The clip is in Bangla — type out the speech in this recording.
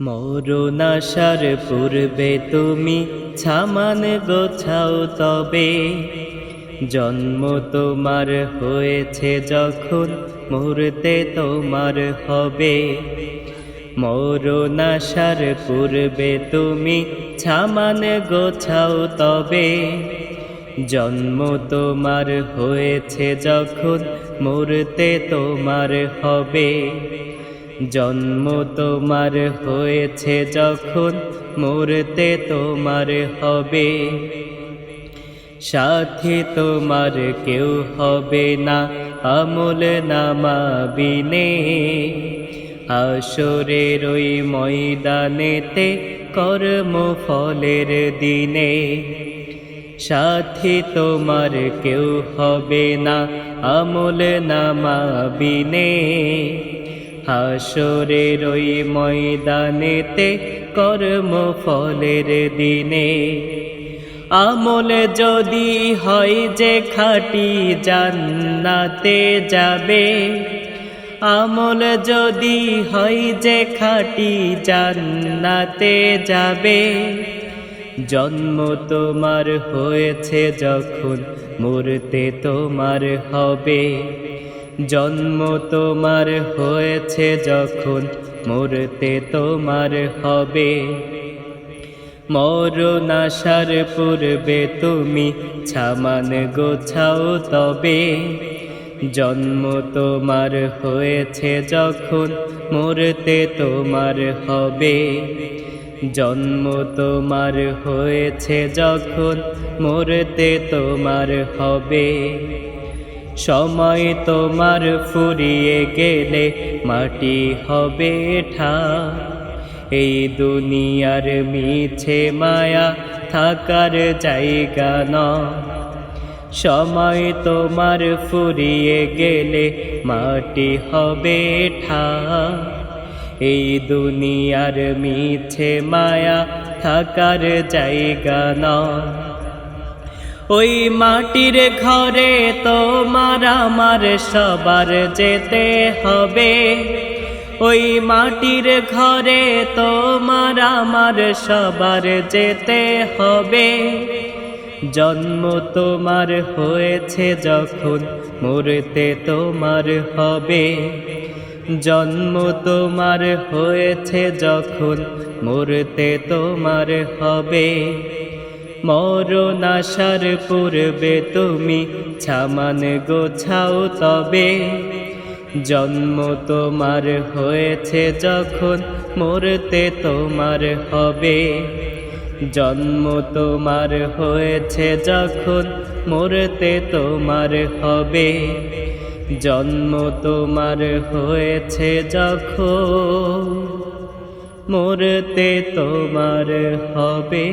মরুনাশার পূর্বে তুমি ছামান গোছাও তবে। জন্ম তোমার হয়েছে যখন মরতে তোমার হবে। মরুনাশার পূর্বে তুমি ছামান গোছাও তবে। জন্ম তোমার হয়েছে যখন মরতে তোমার হবে। জন্ম তোমার হয়েছে যখন, মরতে তোমার হবে। সাথে তোমার কেউ হবে না, আমল নামাবিনে আসরের ওই ময়দানেতে কর্ম ফলের দিনে। সাথী তোমার কেউ হবে না, আমল নামাবিনে হাসরের ওই ময়দানেতে কর্ম ফলের দিনে। আমল যদি হয় যে খাটি জান্নাতে যাবে, আমল যদি হয় যে খাটি জান্নাতে যাবে। জন্ম তোমার হয়েছে যখন মরতে তোমার হবে। জন্ম তোমার হয়েছে যখন, মরতে তোমার হবে। মরণাশার পূর্বে তুমি ছামান গোছাও তবে। জন্ম তোমার হয়েছে যখন, মরতে তোমার হবে। জন্ম তোমার হয়েছে যখন, মরতে তোমার হবে। সময় তোমার ফুরিয়ে গেলে মাটি হবে ঠা। এই দুনিয়ার মিছে মায়া থাকার জায়গা ন সময় তোমার ফুরিয়ে গেলে মাটি হবে ঠা। এই দুনিয়ার মিছে মায়া থাকার জায়গা ন ওই মাটির ঘরে তোমার আমার সবার যেতে হবে। ওই মাটির ঘরে তোমার আমার সবার যেতে হবে। জন্ম তোমার হয়েছে যখন মরতে তোমার হবে। জন্ম তোমার হয়েছে যখন মরতে তোমার হবে। মরণাশার পূর্বে তুমি ছামান গোছাও তবে। জন্ম তোমার হয়েছে যখন মরতে তোমার হবে। জন্ম তোমার হয়েছে যখন মরতে তোমার হবে। জন্ম তোমার হয়েছে যখন মরতে তোমার হবে।